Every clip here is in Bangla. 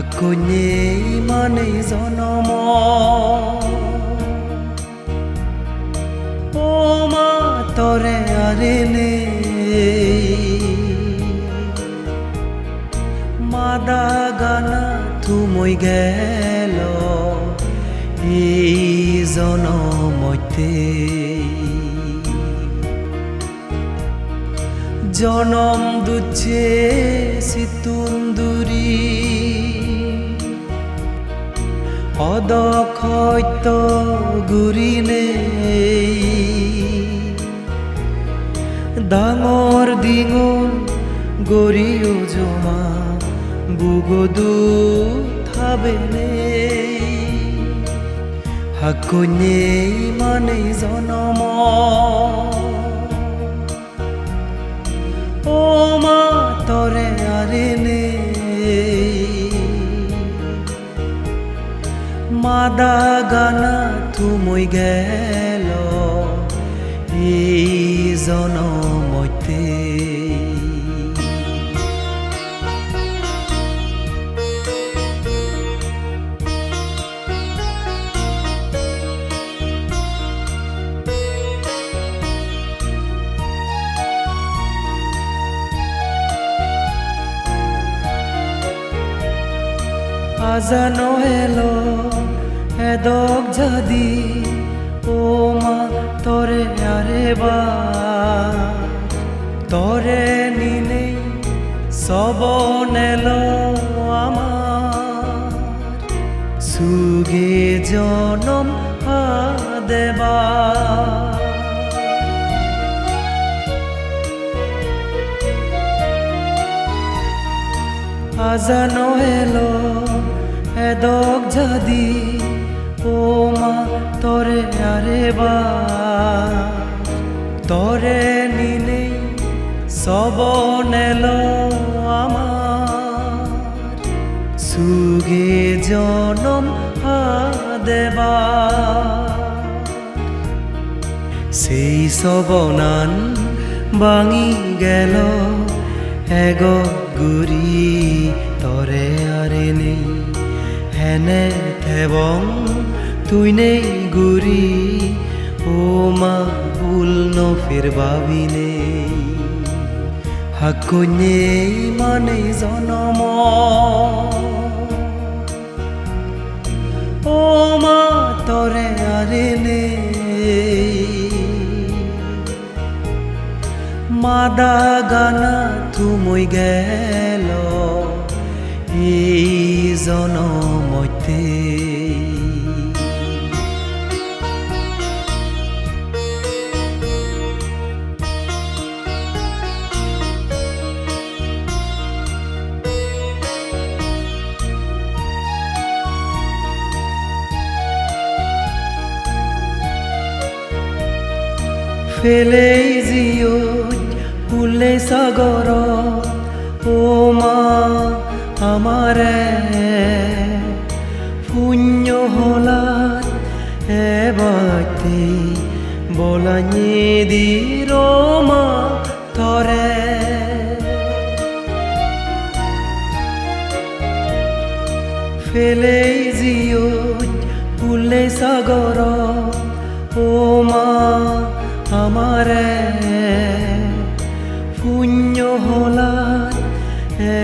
হাকনে মানে জনম। ও মা, তরে আরে মাদা গানা তুমই গেল এই জনমতে। জনম দুচ্ছে সিতুন্দুরি অদক্ষত গুৰিলে ডাঙৰ দিঙৰ গৰিও জমা বুগদু থাবেনে হাকনে মানে জনম। ও মা তরে মাদা গানা তুমই গেল। এই জনমতে আজানো এলো এদক যদি, ও মা তরে আরে বা। তরে নিনে সব নেলো আমার সুগে জনম দেবা আজানো এলো এদক যদি ও মা তরে আরে বা। তরে নিনে সব নেলো আমার, সুগে জনম দেবা সেই সবনান ভাঙি গেল, এগ গুৰি তরে আরে নেই। হেনে থেবং, তুই নেই গুৰি ও মা, ভুল নফির ভাবিনে হাকনে মানে জনম। ও মা, তরে আরে নে মাদা গানা তুমই গেল এই জনমতে ফেলেই জিয়ত ফুলে সাগর, ও মা, আমারে পুণ্য হলাত এবাতে বলাഞ്ഞে দির মা তরে। ফেলেই জিয়ত ফুলে সাগর, ও মা, আমারে হলাত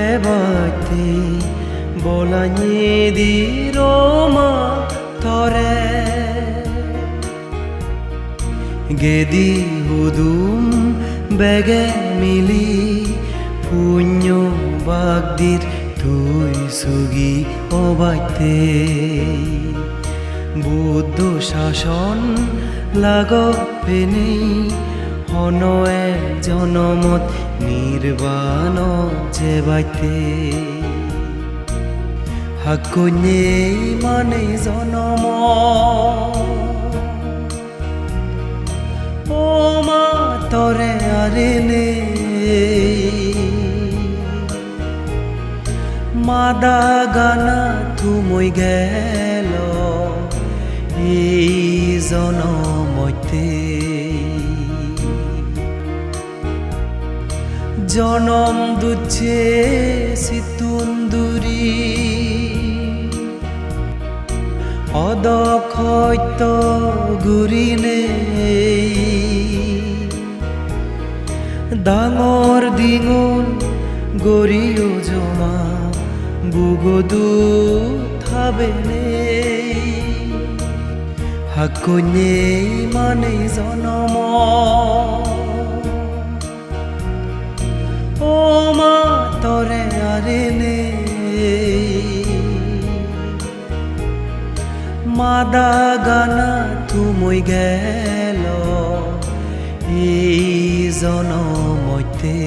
এবাতে বলাഞ്ഞে দির মা তরে। গেদি হুদুম বেগে মিলি পুণ্য বাগদির তুই সুগি অবাইতে বুদ্ধ শাসন লাগ পেনে হনয়ে জনমত, নির্বাণ যে বাইতে। হাকনে মানে জনম। ও মা, তরে আরে নে মাদা গানা তুমই গেল, এই জনমতে জনম দুচ্ছে চিতুন্দুৰী অদক্ষত গুৰিনে ডাঙৰ দীঘল গৰিও জমা বুগদু থাবেনে হাকনে মানে জনম। ও মা তরে আরেনে মাদা গানা তুমই গেল এই জনমতে